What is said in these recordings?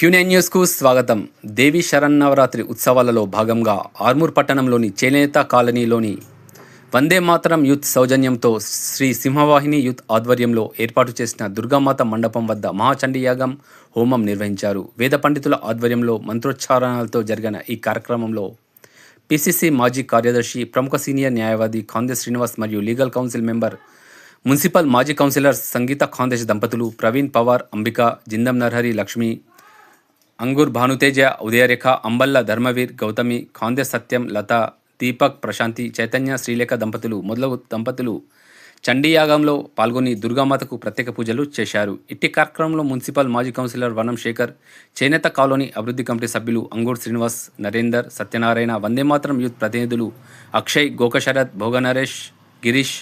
క్యూనే న్యూస్కు స్వాగతం. దేవి శరన్నవరాత్రి ఉత్సవాలలో భాగంగా ఆర్మూర్ పట్టణంలోని చేనేత కాలనీలోని వందే మాతరం యూత్ సౌజన్యంతో శ్రీ సింహవాహిని యూత్ ఆధ్వర్యంలో ఏర్పాటు చేసిన దుర్గామాత మండపం వద్ద మహాచండీ యాగం హోమం నిర్వహించారు. వేద పండితుల ఆధ్వర్యంలో మంత్రోచ్చారణలతో జరిగిన ఈ కార్యక్రమంలో పిసిసి మాజీ కార్యదర్శి ప్రముఖ సీనియర్ న్యాయవాది కాందే శ్రీనివాస్ మరియు లీగల్ కౌన్సిల్ మెంబర్ మున్సిపల్ మాజీ కౌన్సిలర్ సంగీత ఖాందేశ్ దంపతులు ప్రవీణ్ పవార్ అంబిక జిందం నర్హరి లక్ష్మి అంగూర్ భానుతేజ ఉదయరేఖ అంబల్ల ధర్మవీర్ గౌతమి ఖాందే సత్యం లత దీపక్ ప్రశాంతి చైతన్య శ్రీలేఖ దంపతులు మొదలగు దంపతులు చండీయాగంలో పాల్గొని దుర్గామాతకు ప్రత్యేక పూజలు చేశారు. ఇట్టి కార్యక్రమంలో మున్సిపల్ మాజీ కౌన్సిలర్ వనం శేఖర్ చేనేత కాలనీ అభివృద్ధి కమిటీ సభ్యులు అంగూర్ శ్రీనివాస్ నరేందర్ సత్యనారాయణ వందే మాతరం యూత్ ప్రతినిధులు అక్షయ్ గోకశరత్ భోగనరేష్ గిరీష్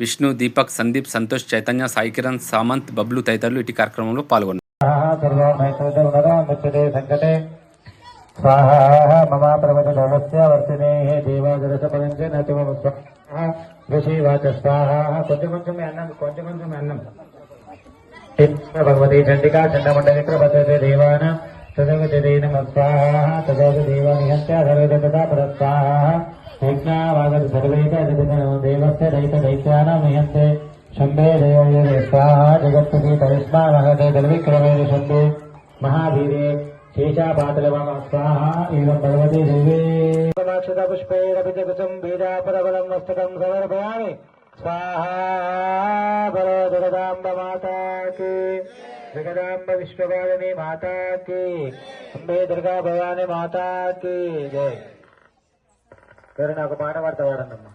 విష్ణు దీపక్ సందీప్ సంతోష్ చైతన్య సాయికిరణ్ సామంత్ బబ్లు తదితరులు ఇట్టి కార్యక్రమంలో పాల్గొన్నారు. सर्वमैत्रमुच्यते सङ्कटे स्वाहा मम प्रवचनोमस्य वर्तिने हे देवादरसपदञ्च न तु मम स्वाहा ऋषिवाच स्वाहा కొంచెం కొంచెం అన్నం కొంచెం కొంచెం అన్నం భగవతి చండికా చండమండలిత్ర భద్రతే దేవాన తదగతే నమ స్వాహ తదగ దేవానిహత్య సర్వద తదా పరస్వాహ యజ్ఞావాగత సర్వైత దేవస్య దైత దైత్యానాం నిహంతే शंभे देवे स्वाहा जगत्पति करिष्मा महते दलविक्रमेण शंभे महावीरे शेषापातलमम स्वाहा एवं भगवती देवे पुष्पैरपितकुसुं बीजापरबलं मस्तकं समर्पयामि स्वाहा बलो जगदाम्ब माता की जगदाम्ब विश्ववादिनी माता की अम्बे दुर्गा भवानी माता की जय करुणाकुमार वार्ता वारण्णम्मा